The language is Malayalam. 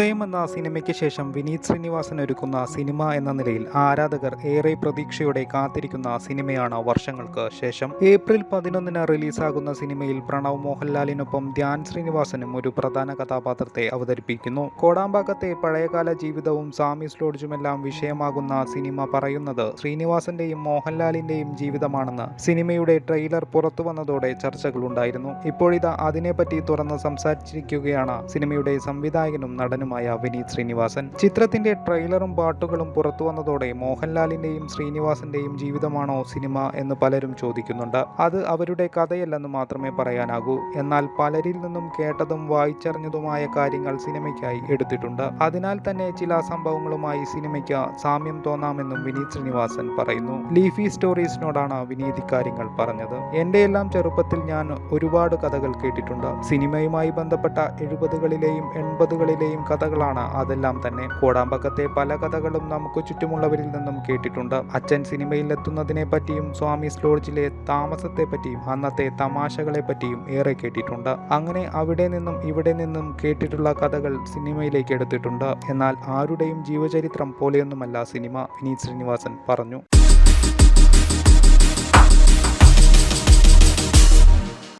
ഹൃദയം എന്ന സിനിമയ്ക്ക് ശേഷം വിനീത് ശ്രീനിവാസൻ ഒരുക്കുന്ന സിനിമ എന്ന നിലയിൽ ആരാധകർ ഏറെ പ്രതീക്ഷയോടെ കാത്തിരിക്കുന്ന സിനിമയാണ് വർഷങ്ങൾക്ക് ശേഷം. ഏപ്രിൽ പതിനൊന്നിന് റിലീസാകുന്ന സിനിമയിൽ പ്രണവ് മോഹൻലാലിനൊപ്പം ധ്യാൻ ശ്രീനിവാസനും ഒരു പ്രധാന കഥാപാത്രത്തെ അവതരിപ്പിക്കുന്നു. കോടാമ്പാക്കത്തെ പഴയകാല ജീവിതവും സാമീസ് ലോഡ്ജുമെല്ലാം വിഷയമാകുന്ന സിനിമ പറയുന്നത് ശ്രീനിവാസന്റെയും മോഹൻലാലിന്റെയും ജീവിതമാണെന്ന് സിനിമയുടെ ട്രെയിലർ പുറത്തു വന്നതോടെ ചർച്ചകളുണ്ടായിരുന്നു. ഇപ്പോഴിതാ അതിനെപ്പറ്റി തുറന്ന് സംസാരിച്ചിരിക്കുകയാണ് സിനിമയുടെ സംവിധായകനും നടനുമായ വിനീത് ശ്രീനിവാസൻ. ചിത്രത്തിന്റെ ട്രെയിലറും പാട്ടുകളും പുറത്തു വന്നതോടെ മോഹൻലാലിന്റെയും ശ്രീനിവാസന്റെയും ജീവിതമാണോ സിനിമ എന്ന് പലരും ചോദിക്കുന്നുണ്ട്. അത് അവരുടെ കഥയല്ലെന്ന് മാത്രമേ പറയാനാകൂ. എന്നാൽ പലരിൽ നിന്നും കേട്ടതും വായിച്ചറിഞ്ഞതുമായ കാര്യങ്ങൾ സിനിമയ്ക്കായി എടുത്തിട്ടുണ്ട്. അതിനാൽ തന്നെ ചില സംഭവങ്ങളുമായി സിനിമയ്ക്ക് സാമ്യം തോന്നാമെന്നും വിനീത് ശ്രീനിവാസൻ പറയുന്നു. ലീഫി സ്റ്റോറീസിനോടാണ് വിനീത് ഇക്കാര്യങ്ങൾ പറഞ്ഞത്. എന്റെ എല്ലാം ചെറുപ്പത്തിൽ ഞാൻ ഒരുപാട് കഥകൾ കേട്ടിട്ടുണ്ട്. സിനിമയുമായി ബന്ധപ്പെട്ട എഴുപതുകളിലെയും എൺപതുകളിലെയും കഥകളാണ് അതെല്ലാം തന്നെ. കോടാമ്പക്കത്തെ പല കഥകളും നമുക്ക് ചുറ്റുമുള്ളവരിൽ നിന്നും കേട്ടിട്ടുണ്ട്. അച്ഛൻ സിനിമയിൽ എത്തുന്നതിനെ പറ്റിയും സ്വാമി ലോഡ്ജിലെ താമസത്തെ പറ്റിയും അന്നത്തെ തമാശകളെ പറ്റിയും ഏറെ കേട്ടിട്ടുണ്ട്. അങ്ങനെ അവിടെ നിന്നും ഇവിടെ നിന്നും കേട്ടിട്ടുള്ള കഥകൾ സിനിമയിലേക്ക് എടുത്തിട്ടുണ്ട്. എന്നാൽ ആരുടെയും ജീവചരിത്രം പോലെയൊന്നുമല്ല സിനിമ വിനീത് ശ്രീനിവാസൻ പറഞ്ഞു.